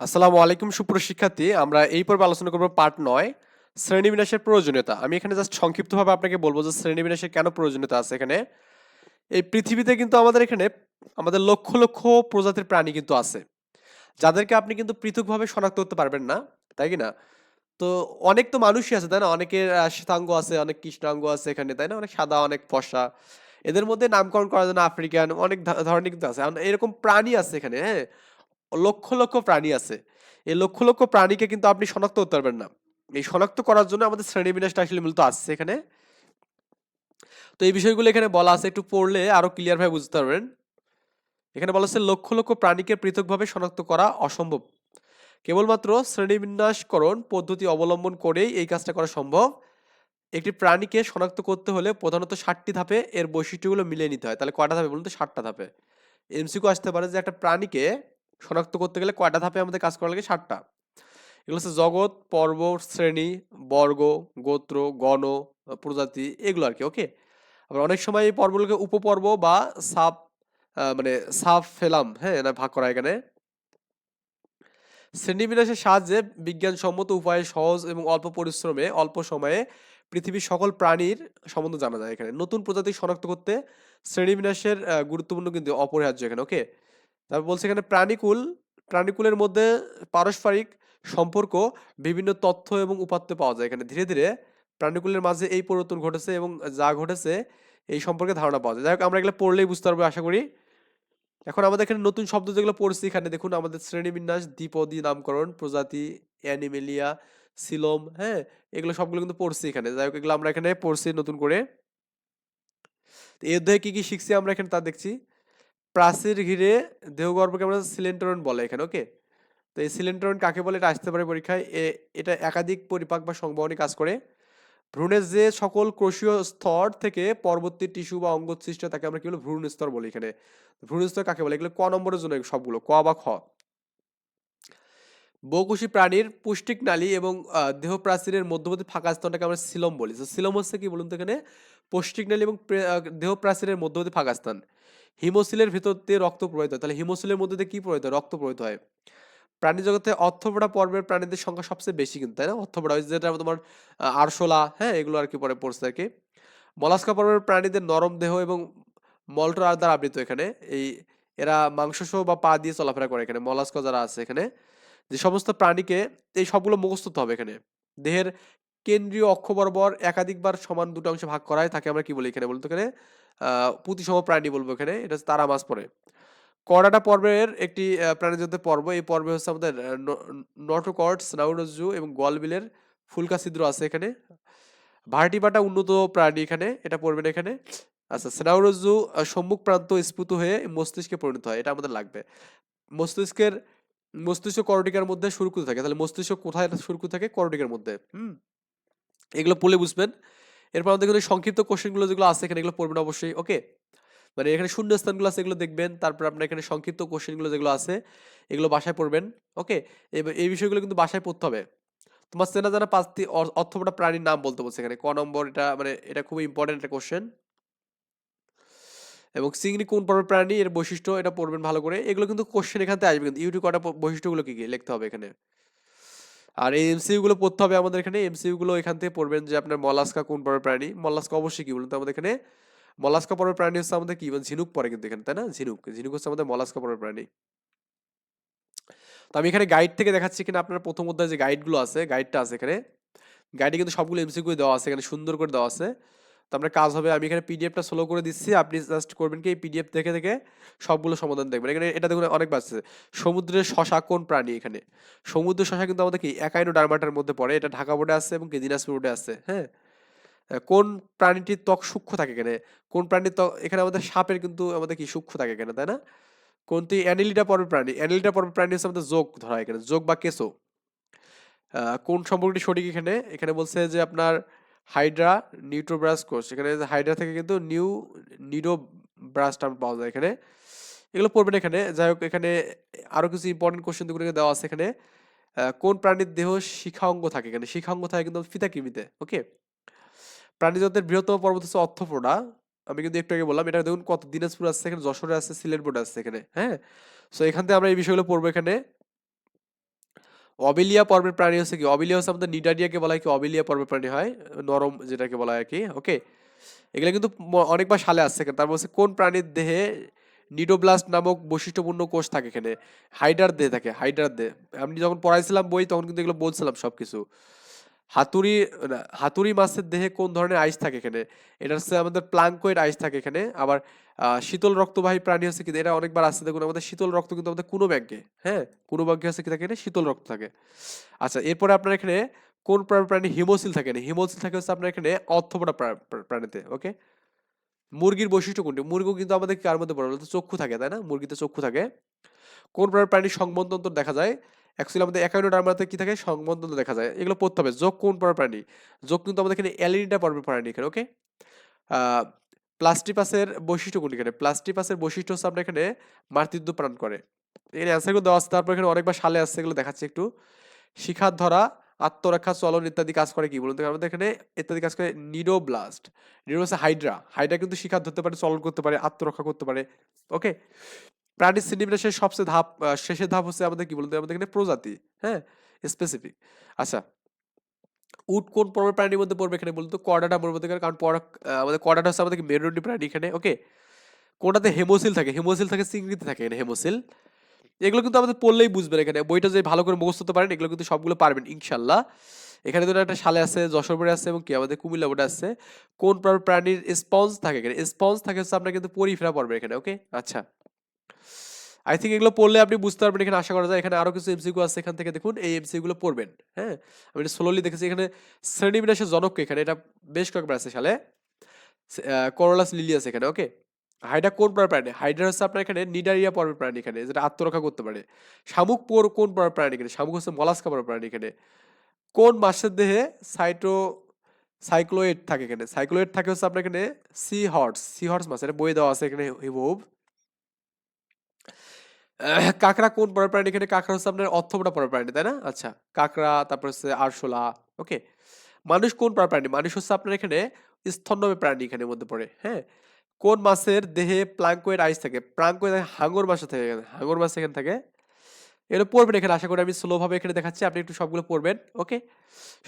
আসসালামু আলাইকুম সুপ্রশিক্ষার্থী আমরা এই পর্বে আলোচনা করব পার্ট নয় শ্রেণীবিন্যাসের প্রয়োজনীয়তা। আমি এখানে জাস্ট সংক্ষিপ্তভাবে আপনাকে বলব যে শ্রেণীবিন্যাসের কেন প্রয়োজনীয়তা আছে এখানে। এই পৃথিবীতে কিন্তু আমাদের এখানে আমাদের লক্ষ লক্ষ প্রজাতির প্রাণী কিন্তু আছে। যাদেরকে আপনি কিন্তু পৃথকভাবে শনাক্ত করতে পারবেন না, তাই কি না? তো অনেক তো মানুষই আছে, তাই না? অনেকের শ্বেতাঙ্গ আছে, অনেক কৃষ্ণাঙ্গ আছে এখানে, তাই না? অনেক সাদা, অনেক ফর্সা এদের মধ্যে নামকরণ করার জন্য আফ্রিকান, অনেক ধরনের কিন্তু আছে। এরকম প্রাণী আছে এখানে হ্যাঁ? লক্ষ লক্ষ প্রাণী আছে। এই লক্ষ লক্ষ প্রাণীকে কিন্তু আপনি শনাক্ত করতে পারবেন না। এই শনাক্ত করার জন্য আমাদের শ্রেণীবিন্যাসটা আসলে মূলত আসছে এখানে। তো এই বিষয়গুলো এখানে বলা আছে, একটু পড়লে আরও ক্লিয়ার ভাবে বুঝতে পারবেন। এখানে বলা আছে, লক্ষ লক্ষ প্রাণীকে পৃথকভাবে শনাক্ত করা অসম্ভব। কেবলমাত্র শ্রেণীবিন্যাসকরণ পদ্ধতি অবলম্বন করেই এই কাজটা করা সম্ভব। একটি প্রাণীকে শনাক্ত করতে হলে প্রধানত ষাটটি ধাপে এর বৈশিষ্ট্যগুলো মিলিয়ে নিতে হয়। তাহলে কয়টা ধাপে বলুন তো? ষাটটা ধাপে। এমসিকিউ আসতে পারে যে একটা প্রাণীকে শনাক্ত করতে গেলে কয়টা ধাপে আমাদের কাজ করা লাগে? ষাটটা এগুলো হচ্ছে জগৎ, পর্ব, শ্রেণি, বর্গ, গোত্র, গণ, প্রজাতি এগুলো আর কি ওকে আবার অনেক সময় এই পর্বগুলোকে উপপর্ব বা সাব মানে সাব ফেলাম হ্যাঁ না ভাগ করা এখানে। শ্রেণীবিন্যাসের সাহায্যে বিজ্ঞানসম্মত উপায়ে সহজ এবং অল্প পরিশ্রমে, অল্প সময়ে পৃথিবীর সকল প্রাণীর সম্বন্ধে জানা যায় এখানে। নতুন প্রজাতি শনাক্ত করতে শ্রেণীবিন্যাসের গুরুত্বপূর্ণ কিন্তু অপরিহার্য এখানে ওকে তারপর বলছে এখানে প্রাণীকুল, প্রাণীকুলের মধ্যে পারস্পরিক সম্পর্ক, বিভিন্ন তথ্য এবং উপাত্ত পাওয়া যায়। এখানে ধীরে ধীরে প্রাণীকুলের মাঝে এই পরিবর্তন ঘটেছে এবং যা ঘটেছে, এই সম্পর্কে ধারণা পাওয়া যায়। যাই হোক, আমরা এগুলো পড়লেই বুঝতে পারব আশা করি। এখন আমাদের এখানে নতুন শব্দ যেগুলো পড়ছি, এখানে দেখুন আমাদের শ্রেণীবিন্যাস, দ্বিপদী নামকরণ, প্রজাতি, অ্যানিমেলিয়া, সিলোম হ্যাঁ এগুলো সবগুলো কিন্তু পড়ছি এখানে। যাই হোক, এগুলো আমরা এখানে পড়ছি নতুন করে। এর অধ্যায়ে কি কি শিখছি আমরা এখানে তা দেখছি। প্রাচীর ঘিরে দেহগর্ভকে আমরা সিলেন্টরন বলে এখানে, ওকে? তো এই সিলেন্টরন কাকে বলে? এটা আসতে পারে পরীক্ষায়। এটা একাধিক পরিপাক বা সংবহনে কাজ করে। ভ্রূণের যে সকল কোষীয় স্তর থেকে পরবর্তী টিস্যু বা অঙ্গ সৃষ্ট তাকে আমরা কি বলি? ভ্রূণ স্তর বলি এখানে। ভ্রূণ স্তর কাকে বলে? এগুলো ক নম্বরের জন্য সবগুলো, ক বা খ। বহুকোষী প্রাণীর পুষ্টিক নালী এবং দেহ প্রাচীরের মধ্যবর্তী ফাঁকা স্থানটাকে আমরা সিলম বলি। সিলম হচ্ছে কি বলুন তো এখানে? পুষ্টিক নালী এবং দেহ প্রাচীরের মধ্যবর্তী ফাঁকা স্থান। হিমোসিলের ভিতর দিয়ে রক্ত প্রবাহিত হয়। তাহলে হিমোসিলের মধ্যে দিয়ে কি প্রবাহিত রক্ত প্রবাহিত হয়। প্রাণী জগতে অর্থপড়া পর্বের প্রাণীদের সংখ্যা সবচেয়ে বেশি কিন্তু, তাই না? অর্থপড়া যেটা তোমার আরশোলা হ্যাঁ এগুলো আর কি পরে পড়ছে আর কি মলাস্কা পর্বের প্রাণীদের নরম দেহ এবং মল্টরার দ্বারা আবৃত এখানে। এই, এরা মাংসসহ বা পা দিয়ে চলাফেরা করে এখানে, মলাস্কা যারা আছে এখানে। যে সমস্ত প্রাণীকে এই সবগুলো মুখস্থ হবে এখানে। দেহের কেন্দ্রীয় অক্ষ বরাবর একাধিকবার সমান দুটো অংশে ভাগ করা হয় তাকে আমরা কি বলি এখানে বলতো এখানে? আহ প্রতিসম প্রাণী বলব এখানে, এটা হচ্ছে তারা মাছ পড়ে। করাটা পর্বের একটি প্রাণীজগতের পর্ব, এই পর্বে হচ্ছে আমাদের নটোকর্ডস নাউরজু এবং গলবিলের ফুলকা ছিদ্র আছে এখানে। ভার্টিবাটা উন্নত প্রাণী এখানে, এটা পড়বেন এখানে। আচ্ছা স্নাউরজু সম্মুখ প্রান্ত স্ফুত হয়ে মস্তিষ্কে পরিণত হয়, এটা আমাদের লাগবে। মস্তিষ্কের, মস্তিষ্ক করটিকার মধ্যে সুরকু থাকে, তাহলে মস্তিষ্ক কোথায় সুরকু থাকে? করটিকার মধ্যে, হুম? এগুলো পড়লে বুঝবেন। এরপর আমাদের কিন্তু সংক্ষিপ্ত কোশ্চেনগুলো যেগুলো আছে এখানে এগুলো পড়বেন অবশ্যই ওকে মানে এখানে শূন্য স্থানগুলো আছে, এগুলো দেখবেন। তারপর আপনার এখানে সংক্ষিপ্ত কোশ্চেনগুলো যেগুলো আছে, এগুলো বাসায় পড়বেন ওকে এই বিষয়গুলো কিন্তু বাসায় পড়তে হবে। তোমার চেনা জানা পাঁচটি অর- অর্থপটা প্রাণীর নাম বলতে বলছে এখানে। ক নম্বর এটা মানে এটা খুবই ইম্পর্টেন্ট একটা কোশ্চেন এবং চিংড়ি কোন পর্বের প্রাণী, এর বৈশিষ্ট্য, এটা পড়বেন ভালো করে। এগুলো কিন্তু কোশ্চেন এখান আসবে কিন্তু। ইউটিউব কটা বৈশিষ্ট্যগুলো কি কি লিখতে হবে এখানে? আর এই এমসিইউ গুলো পড়তে হবে আমাদের এখানে। এমসিইউ গুলো এখান থেকে পড়বেন যে আপনার মলাস্কা কোন পরের প্রাণী? মলাস্কা অবশ্যই কি বলুন তো আমাদের এখানে? মলাস্কা পরের প্রাণী হচ্ছে আমাদের কি? বলুন, ঝিনুক পরে কিন্তু এখানে তাই না? ঝিনুক। ঝিনুক হচ্ছে আমাদের মলাস্কা পর্বের প্রাণী। তো আমি এখানে গাইড থেকে দেখাচ্ছি কিনা আপনার প্রথম অধ্যায় যে গাইডগুলো আছে গাইডটা আছে এখানে। গাইডে কিন্তু সবগুলো এমসিকিউ দেওয়া আছে এখানে সুন্দর করে দেওয়া আছে। তো আপনার কাজ হবে, আমি এখানে পিডিএফটা স্লো করে দিচ্ছি, আপনি জাস্ট করবেন কি এই পিডিএফ দেখে দেখে সবগুলো সমাধান দেখবেন। এখানে এটা দেখুন অনেক বাড়ছে সমুদ্রের শশা কোন প্রাণী এখানে? সমুদ্রের শশা কিন্তু আমাদের কি একাইনো ডারমাটার মধ্যে পড়ে, এটা ঢাকা বোর্ডে আছে এবং দিনাজপুর বোর্ডে আছে হ্যাঁ? কোন প্রাণীটির ত্বক সূক্ষ্ম থাকে এখানে? কোন প্রাণীর ত্বক, এখানে আমাদের সাপের কিন্তু আমাদের কি সূক্ষ্ম থাকে এখানে, তাই না? কোনটি অ্যানিলিডা পর্বের প্রাণী অ্যানিলিডা পর্বের প্রাণী হচ্ছে আমাদের যোগ ধরা এখানে, যোগ বা কেসো কোন সম্পর্কটি সঠিক এখানে? এখানে বলছে যে আপনার হাইড্রা নিউট্রোব্রাস কোষ এখানে হাইড্রা থেকে কিন্তু নিউ নিডোব্রাস টার্ম পাওয়া যায় এখানে। এগুলো পড়বেন এখানে। যাই হোক, এখানে আরও কিছু ইম্পর্টেন্ট কোশ্চেনগুলো দেওয়া আছে এখানে। কোন প্রাণীর দেহ শিখা অঙ্গ থাকে? এখানে শিখা অঙ্গ থাকে কিন্তু ফিতাকৃমিতে ওকে প্রাণীজগতের বৃহত্তম পর্বত হচ্ছে অর্থপোড়া আমি কিন্তু একটু আগে বললাম, এটা দেখুন কত দিনাজপুর আছে, এখানে যশোরে আসছে সিলেট বোর্ড আসছে এখানে হ্যাঁ? সো এখান থেকে আমরা এই বিষয়গুলো পড়ব এখানে। অবিলিয়া পর্বের প্রাণী হচ্ছে কি? অবিলিয়া হচ্ছে আমাদের নিডারিয়াকে বলা হয় কি? অবিলিয়া পর্বের প্রাণী হয়, নরম যেটাকে বলা হয় আর কি? ওকে? এগুলো কিন্তু অনেকবার সালে আসছে তার মধ্যে কোন প্রাণীর দেহে নিডোব্লাস্ট নামক বৈশিষ্ট্যপূর্ণ কোষ থাকে এখানে? হাইডার দেহে থাকে, হাইডার দেহে। আমি যখন পড়াইছিলাম বই, তখন কিন্তু এগুলো বলছিলাম সব কিছু হাতুড়ি হাতুড়ি মাছের দেহে কোন ধরনের আইস থাকে এখানে? এটা হচ্ছে আমাদের প্লাঙ্কোয়েড আইস থাকে এখানে। আবার শীতল রক্তবাহী প্রাণী হচ্ছে কি? এটা অনেকবার আসছে দেখুন, আমাদের শীতল রক্ত কিন্তু আমাদের কোনো ব্যাংকে হ্যাঁ? কোনো ব্যাংকে হচ্ছে কি থাকে এখানে শীতল রক্ত থাকে। আচ্ছা এরপরে আপনার এখানে কোন প্রা- প্রাণী হিমোসিল থাকে না? হিমোসিল থাকে হচ্ছে আপনার এখানে অর্থপটা প্রাণীতে, ওকে? মুরগির বৈশিষ্ট্য কোনটি? মুরগি কিন্তু আমাদের কার মধ্যে পড়ে? বলতো চক্ষু থাকে, তাই না? মুরগিতে চক্ষু থাকে। কোন প্রাণীর সংবন্ধতন্ত্র দেখা যায়? অ্যাকচুয়ালি আমাদের একাইনোডার্মাতে কি থাকে? সংবন্ধতন্ত্র দেখা যায়। এগুলো পড়তে হবে। যোগ কোন প্রাণী? যোগ কিন্তু আমাদের এখানে অ্যালিনিটা পর্বের প্রাণী এখানে, ওকে? প্লাস্টিপাসের বৈশিষ্ট্য কোনটি এখানে। প্লাস্টিপাসের বৈশিষ্ট্য হচ্ছে আপনার এখানে মাতৃত্ব প্রাণ করে। এখানে অ্যান্সারগুলো দেওয়া আছে, তারপর এখানে অনেকবার সালে আসছে, এগুলো দেখাচ্ছে একটু। শিখার ধরা, আত্মরক্ষা, চলন ইত্যাদি কাজ করে কি বলুন আমাদের এখানে ইত্যাদি কাজ করে নিডোব্লাস্ট নিডো হচ্ছে হাইড্রা। হাইড্রা কিন্তু শিকার ধরতে পারে, চলন করতে পারে, আত্মরক্ষা করতে পারে। ওকে? প্রাণীর শ্রেণীবিন্যাসের সবচেয়ে ধাপ শেষের ধাপ হচ্ছে আমাদের কি বলতে আমাদের এখানে প্রজাতি হ্যাঁ? স্পেসিফিক আচ্ছা উট কোন পর্বের প্রাণীর মধ্যে পড়বে এখানে বলতো কর্ডাটা পড়বে মধ্যে কারণ পর আমাদের কর্ডাটা হচ্ছে আমাদের মেরুদণ্ডী প্রাণী এখানে ওকে কোনটাতে হেমোসিল থাকে? হেমোসিল থাকে চিংড়িতে থাকে এখানে, হেমোসিল। এগুলো কিন্তু আমাদের পড়লেই বুঝবেন এখানে, বইটা যে ভালো করে মুখস্থ পারেন, এগুলো কিন্তু সবগুলো পারবেন, ইনশাল্লাহ। এখানে ধরুন একটা সালে আছে, যশোর বোর্ডে আছে এবং কি আমাদের কুমিল্লা বোর্ডে আছে। কোন প্রাণীর স্পঞ্জ থাকে এখানে? স্পঞ্জ থাকে হচ্ছে আপনার কিন্তু পরিফেরা পড়বে এখানে ওকে আচ্ছা। আই থিঙ্ক এগুলো পড়লে আপনি বুঝতে পারবেন এখানে আশা করা যায়। এখানে আরও কিছু এমসিকিউ আছে এখান থেকে দেখুন। এই এমসিকিউ গুলো পড়বেন হ্যাঁ? আমি এটা স্লোলি দেখেছি। এখানে শ্রেণীবিন্যাসের জনক এখানে? এটা বেশ কয়েকবার আছে সালে। করোলাস লিলিয়াস এখানে ওকে হাইডা কোন পরের প্রাণী? হাইড্রা হচ্ছে আপনার এখানে নিডারিয়া পর্বের প্রাণী এখানে যেটা আত্মরক্ষা করতে পারে। শামুক পোর কোন পরের প্রাণী এখানে? শামুক হচ্ছে মলাস্কা পরের প্রাণী এখানে। কোন মাসের দেহে সাইটো সাইক্লোয়েড থাকে এখানে? সাইক্লোয়েড থাকে হচ্ছে আপনার এখানে সি হর্স সি হর্স মাছ এটা বই দেওয়া আছে এখানে আহ, কাঁকড়া কোন পরের প্রাণী? এখানে কাঁকড়া হচ্ছে আপনার অর্থপটা পরের প্রাণী, তাই না? আচ্ছা কাঁকড়া, তারপর হচ্ছে আরশোলা ওকে মানুষ কোন পরের প্রাণী? মানুষ হচ্ছে আপনার এখানে স্তন্যপায়ী প্রাণী এখানে মধ্যে পড়ে হ্যাঁ? কোন মাছের দেহে প্লাঙ্কোয়েড আইস থাকে? প্লাঙ্কোয়েড হাঙ্গর মাছে থাকে এখানে হাঙ্গর মাছ এখানে থাকে। এটা পড়বেন এখানে, আশা করি আমি স্লোভাবে এখানে দেখাচ্ছি, আপনি একটু সবগুলো পড়বেন ওকে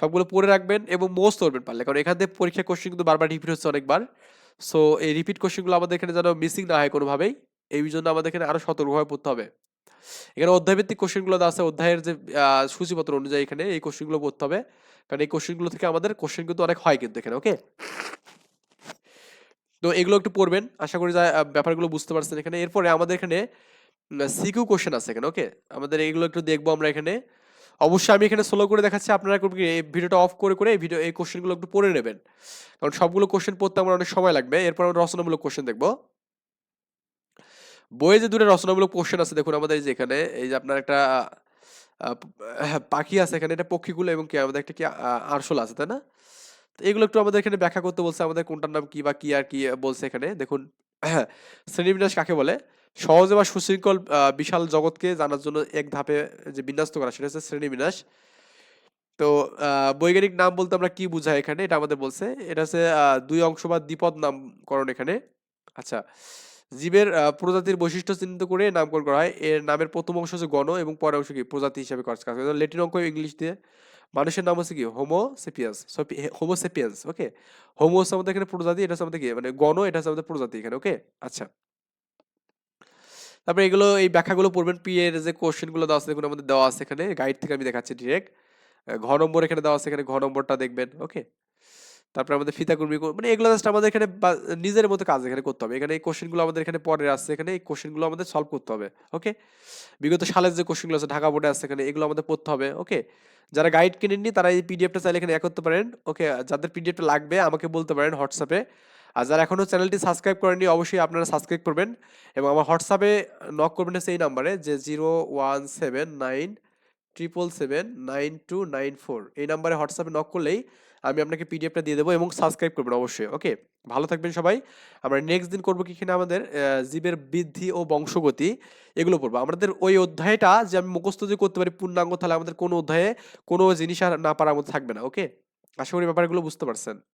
সবগুলো পড়ে রাখবেন এবং মোস্ট করবেন পারলে, কারণ এখান থেকে পরীক্ষা কোশ্চেন কিন্তু বারবার রিপিট হচ্ছে অনেকবার। সো এই রিপিট কোশ্চেনগুলো আমাদের এখানে যেন মিসিং না হয় কোনোভাবেই। এই জন্য আমাদের এখানে আরও সতর্কভাবে পড়তে হবে। এখানে অধ্যায়ভিত্তিক কোশ্চেনগুলো আছে। অধ্যায়ের যে সূচিপত্র অনুযায়ী এখানে এই কোশ্চেনগুলো পড়তে হবে। কারণ এই কোশ্চেনগুলো থেকে আমাদের কোশ্চেন কিন্তু অনেক হয় কিন্তু এখানে ওকে তো এগুলো একটু পড়বেন। আশা করি যা ব্যাপারগুলো বুঝতে পারছেন এখানে। এরপরে আমাদের এখানে সিকিউ কোশ্চেন আছে এখানে ওকে আমাদের এগুলো একটু দেখব আমরা এখানে। অবশ্যই আমি এখানে স্লো করে দেখাচ্ছি। আপনারা এই ভিডিওটা অফ করে করে এই ভিডিও, এই কোশ্চেনগুলো একটু পড়ে নেবেন। কারণ সবগুলো কোশ্চেন পড়তে আমার অনেক সময় লাগবে। এরপর আমরা রচনামূলক কোশ্চেন দেখব। বইয়ে যে দুটো রচনামূলক কোশ্চেন আছে দেখুন আমাদের যে এখানে এই যে আপনার একটা আহ, পাখি আছে এখানে এটা পক্ষীগুলো এবং কি আমাদের একটা কি আরশোলা আছে তাই না? তো এগুলো একটু আমাদের এখানে ব্যাখ্যা করতে বলছে আমাদের কোনটার নাম কি বা কি আর কি বলছে এখানে। দেখুন শ্রেণীবিন্যাস কাকে বলে? সহজে বা সুশৃঙ্খল বিশাল জগৎকে জানার জন্য এক ধাপে যে বিন্যস্ত করা সেটা হচ্ছে শ্রেণীবিন্যাস। তো বৈজ্ঞানিক নাম বলতে আমরা কি বুঝাই এখানে? এটা আমাদের বলছে এটা হচ্ছে দুই অংশ বা দ্বিপদ নামকরণ এখানে। আচ্ছা জীবের প্রজাতির বৈশিষ্ট্য চিহ্নিত করে নামকরণ করা হয়। এর নামের প্রথম অংশ হচ্ছে গণ এবং পরের অংশ কি? প্রজাতি হিসাবে কাজ করে। লেটিন অঙ্ক ইংলিশ দিয়ে মানুষের নাম হচ্ছে কি? Homo sapiens homo sapiens okay homo হচ্ছে আমাদের এখানে প্রজাতি, এটা হচ্ছে আমাদের কি? মানে গণ, এটা হচ্ছে আমাদের প্রজাতি এখানে ওকে আচ্ছা। তারপরে এগুলো, এই ব্যাখ্যাগুলো পড়বেন পি এর যে কোশ্চেনগুলো দেওয়া আছে দেখুন আমাদের দেওয়া আছে এখানে। গাইড থেকে আমি দেখাচ্ছি ডিরেক্ট ঘ নম্বর এখানে দেওয়া আছে, এখানে ঘ নম্বরটা দেখবেন ওকে তারপরে আমাদের ফিতা কর্মী মানে এগুলো জাস্ট আমাদের এখানে নিজের মতো কাজ এখানে করতে হবে। এখানে এই কোশ্চেনগুলো আমাদের এখানে পরে আসছে। এখানে এই কোশ্চেনগুলো আমাদের সলভ করতে হবে ওকে বিগত সালের যে কোশ্চেনগুলো আছে, ঢাকা বোর্ডে আছে এখানে, এগুলো আমাদের পড়তে হবে ওকে যারা গাইড কিনেননি, তারা এই পিডিএফটা চাইলে এখানে করতে পারেন ওকে যাদের পিডিএফটা লাগবে, আমাকে বলতে পারেন হোয়াটসঅ্যাপে আর যারা এখনও চ্যানেলটি সাবস্ক্রাইব করেননি, অবশ্যই আপনারা সাবস্ক্রাইব করবেন। এবং আমার হোয়াটসঅ্যাপে নক করবেন এই নাম্বারে যে zero one seven nine triple seven nine two nine four এই নাম্বারে হোয়াটসঅ্যাপে নক করলেই আমি আপনাকে পিডিএফটা দিয়ে দেবো এবং সাবস্ক্রাইব করবেন অবশ্যই ওকে ভালো থাকবেন সবাই। আমরা নেক্সট দিন করব কি কিনা আমাদের জীবের বৃদ্ধি ও বংশগতি, এগুলো পড়ব। আমাদের ওই অধ্যায়টা যে আমি মুখস্থ যে করতে পারি পূর্ণাঙ্গ, তাহলে আমাদের কোনো অধ্যায়ে কোনো জিনিস আর না পারার মতো থাকবে না ওকে আশা করি ব্যাপারগুলো বুঝতে পারছেন।